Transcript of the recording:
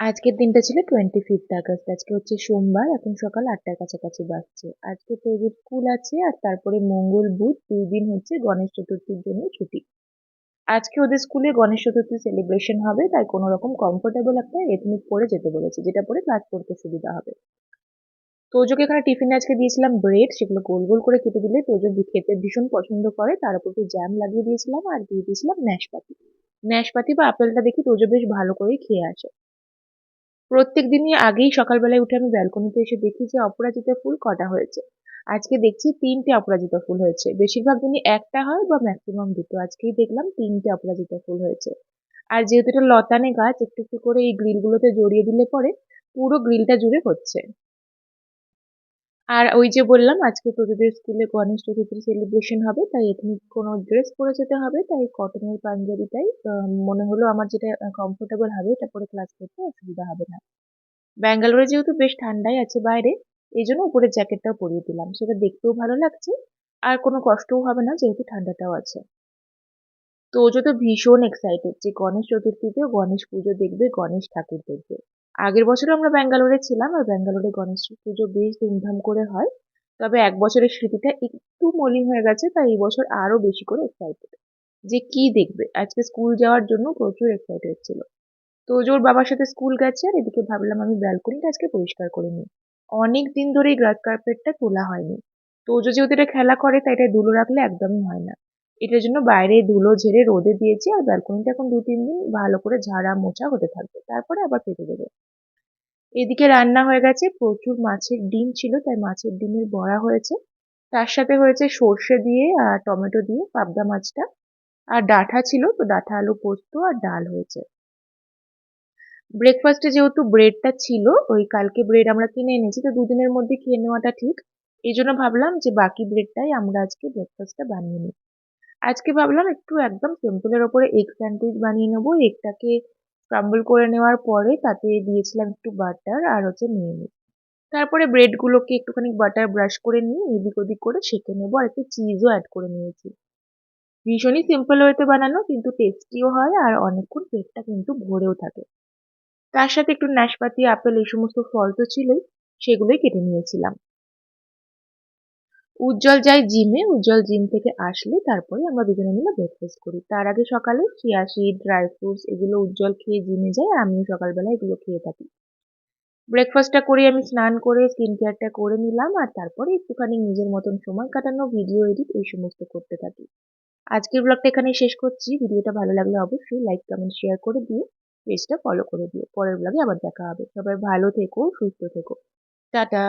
আজকের দিনটা ছিল টোয়েন্টি ফিফথ আগস্ট, আজকে হচ্ছে সোমবার, এখন সকাল আটটার কাছাকাছি বাজছে। আজকে তৈরির স্কুল আছে আর তারপরে মঙ্গল বুধ দুই দিন হচ্ছে গণেশ চতুর্থীর জন্য ছুটি। আজকে ওদের স্কুলে গণেশ চতুর্থী সেলিব্রেশন হবে, তাই কোনো রকম কমফোর্টেবল একটা এথনিক পরে যেতে বলেছে, যেটা পরে ক্লাস করতে সুবিধা হবে। তোজোকে এখানে টিফিনে আজকে দিয়েছিলাম ব্রেড সেগুলো গোল গোল করে কেটে দিলে তোজো খেতে ভীষণ পছন্দ করে, তার উপর একটু জ্যাম লাগিয়ে দিয়েছিলাম আর দিয়ে দিয়েছিলাম ন্যাশপাতি। ন্যাশপাতি বা আপেলটা দেখি তোজো বেশ ভালো করেই খেয়ে আসে। প্রত্যেক দিনই আগেই সকালবেলায় উঠে আমি ব্যালকনিতে এসে দেখি যে অপরাজিতা ফুল কটা হয়েছে। আজকে দেখছি তিনটে অপরাজিতা ফুল হয়েছে। বেশিরভাগ দিনই একটা হয় বা ম্যাক্সিমাম দুটো। আজকেই দেখলাম তিনটে অপরাজিতা ফুল হয়েছে। আর যেহেতু এটা লতানে গাছ, একটু একটু করে এই গ্রিলগুলোতে জড়িয়ে দিলে পরে পুরো গ্রিলটা জুড়ে হচ্ছে। আর ওই যে বললাম, আজকে তোদের স্কুলে গণেশ চতুর্থীর সেলিব্রেশন হবে, তাই এথনিক কোনো ড্রেস পরে যেতে হবে, তাই কটনের পাঞ্জাবিটাই মনে হলো আমার যেটা কমফোর্টেবল হবে, এটা পরে ক্লাস করতে অসুবিধা হবে না। ব্যাঙ্গালোরে যেহেতু বেশ ঠান্ডাই আছে বাইরে, এই জন্য উপরের জ্যাকেটটাও পরিয়ে দিলাম, সেটা দেখতেও ভালো লাগছে, আর কোনো কষ্টও হবে না যেহেতু ঠান্ডাটাও আছে। তো ও তো ভীষণ এক্সাইটেড যে গণেশ চতুর্থীতেও গণেশ পুজো দেখবে, গণেশ ঠাকুর দেখবে। আগের বছর আমরা ব্যাঙ্গালোরে ছিলাম আর ব্যাঙ্গালোরে গণেশ পুজো বেশ ধুমধাম করে হয়। তবে এক বছরের স্মৃতিটা একটু মলিন হয়ে গেছে, তাই এই বছর আরও বেশি করে এক্সাইটেড যে কি দেখবে? আজকে স্কুল যাওয়ার জন্য প্রচুর এক্সাইটেড ছিল। তো ওর বাবার সাথে স্কুল গেছে আর এদিকে ভাবলাম আমি ব্যালকনিটা আজকে পরিষ্কার করে নিই। অনেক দিন ধরে এই গ্রাস কার্পেটটা তোলা হয়নি। তো যেহেতু এটা খেলা করে, তাই এটা ধুলো রাখলে একদমই হয় না। এটার জন্য বাইরে ধুলো ঝেড়ে রোদে দিয়েছি আর ব্যালকনিটা এখন দু তিন দিন ভালো করে ঝাড়া মোছা হতে থাকবে। তারপরে আবার পেতে দেবে এদিকে রান্না হয়ে গেছে, প্রচুর মাছের ডিম ছিল, তাই মাছের ডিমের বড়া হয়েছে। তার সাথে হয়েছে সর্ষে দিয়ে আর টমেটো দিয়ে পাবদা মাছটা। আর ডাঁটা ছিল, তো ডাঁটা আলু পোস্ত আর ডাল হয়েছে। ব্রেকফাস্টে যেহেতু ব্রেডটা ছিল, ওই কালকে ব্রেড আমরা কিনে এনেছি, তো দুদিনের মধ্যে খেয়ে নেওয়াটা ঠিক। এই জন্য ভাবলাম যে বাকি ব্রেডটাই আমরা আজকে ব্রেকফাস্টটা বানিয়ে নিই। আজকে ভাবলাম একটু একদম সিম্পলের ওপরে এগ স্যান্ডউইচ বানিয়ে নেব। এগটাকে ক্রাম্বল করে নেওয়ার পরে তাতে দিয়েছিলাম একটু বাটার আর হচ্ছে মেয়োনিজ তারপরে ব্রেডগুলোকে একটুখানি বাটার ব্রাশ করে নিয়ে এদিক ওদিক করে সেঁকে নেব। আর একটু চিজও অ্যাড করে নিয়েছি। ভীষণই সিম্পল ওয়েতে বানানো, কিন্তু টেস্টিও হয় আর অনেকক্ষণ পেটটা কিন্তু ভরেও থাকে। তার সাথে একটু নাশপাতি, আপেল এই সমস্ত ফল তো ছিলই, সেগুলোই কেটে নিয়েছিলাম। উজ্জ্বল যায় জিমে, উজ্জ্বল জিম থেকে আসলে তারপরে আমরা দুজনে মিলে ব্রেকফাস্ট করি। তার আগে সকালে চিয়া সিড ড্রাই ফ্রুটস এগুলো উজ্জ্বল খেয়ে জিমে যায় আর আমিও সকালবেলা এগুলো খেয়ে থাকি। ব্রেকফাস্টটা করে আমি, স্নান করে স্কিন কেয়ারটা করে নিলাম, আর তারপরে একটুখানি নিজের মতন সময় কাটানো ভিডিও এডিট এই সমস্ত করতে থাকি। আজকের ব্লগটা এখানে শেষ করছি। ভিডিওটা ভালো লাগলে অবশ্যই লাইক কমেন্ট শেয়ার করে দিয়ে পেজটা ফলো করে দিও। পরের ব্লগে আবার দেখা হবে। সবাই ভালো থেকো, সুস্থ থেকো। টাটা!